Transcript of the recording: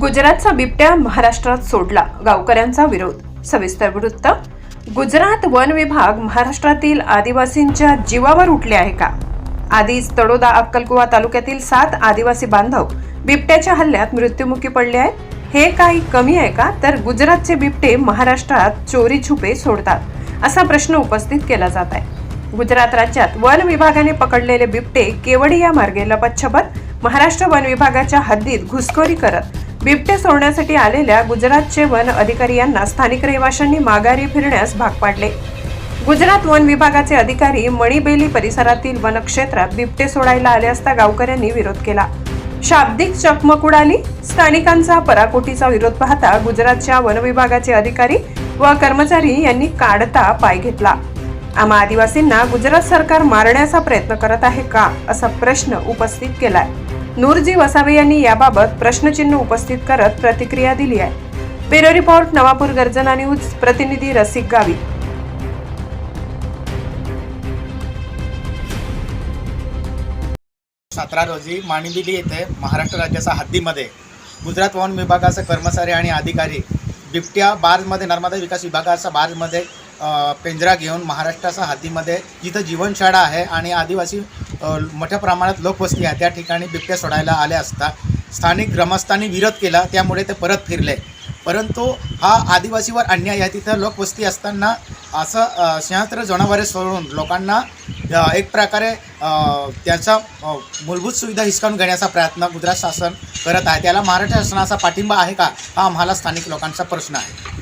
गुजरातचा बिबट्या महाराष्ट्रात सोडला. गावकऱ्यांचा विरोध. सविस्तर वृत्त. गुजरात वन विभाग महाराष्ट्रातील आदिवासींच्या जीवावर उठले आहे का? आधीच तडोदा अक्कलकुवा तालुक्यातील सात आदिवासी बांधव बिबट्याच्या हल्ल्यात मृत्युमुखी पडले आहेत. हे काही कमी आहे का? तर गुजरातचे बिबटे महाराष्ट्रात चोरी छुपे सोडतात असा प्रश्न उपस्थित केला जात आहे. गुजरात राज्यात वन विभागाने पकडलेले बिबटे केवडिया मार्गे लपतछपत महाराष्ट्र वन विभागाच्या हद्दीत घुसखोरी करत बिबटे सोडण्यासाठी आलेल्या गुजरातचे वन अधिकारी यांना स्थानिक रहिवाशांनी माघारी फिरण्यास भाग पाडले. गुजरात वन विभागाचे अधिकारी मणिबेली परिसरातील वनक्षेत्रात बिबटे सोडायला आले असता गावकऱ्यांनी विरोध केला. शाब्दिक चकमक उडाली. स्थानिकांचा पराकोटीचा विरोध पाहता गुजरातच्या वन विभागाचे अधिकारी व कर्मचारी यांनी काढता पाय घेतला. आम्हा आदिवासींना गुजरात सरकार मारण्याचा प्रयत्न करत आहे का असा प्रश्न उपस्थित केलाय. नूरजी वसावे यांनी याबाबत प्रश्नचिन्ह उपस्थित करत प्रतिक्रिया दिली आहे. ब्युरो रिपोर्ट नवापूर गर्जना न्यूज प्रतिनिधी रसिक गावी. सतरा रोजी माणिबिली येथे महाराष्ट्र राज्याच्या हद्दीमध्ये गुजरात वन विभागाचे कर्मचारी आणि अधिकारी बिबट्या बार्जमध्ये नर्मदा विकास विभागाच्या बार्जमध्ये पेंजरा पिंजरा घेऊन महाराष्ट्राच्या हद्दीमध्ये जिथं जीवनशाळा आहे आणि आदिवासी मोठ्या प्रमाणात लोकवस्ती आहे त्या ठिकाणी बिबट्या सोडायला आल्या असता. स्थानिक ग्रामस्थांनी विरोध केला. त्यामुळे ते परत फिरले. परंतु हा आदिवासीवर अन्याय आहे. तिथं लोकवस्ती असताना असं अ, जनावरे सोडून लोकांना एक प्रकारे त्याचा त्यांचा मूलभूत सुविधा हिसकावून घेण्याचा प्रयत्न गुजरात शासन करत आहे. त्याला महाराष्ट्र शासनाचा पाठिंबा आहे का? हा आम्हाला स्थानिक लोकांचा प्रश्न आहे.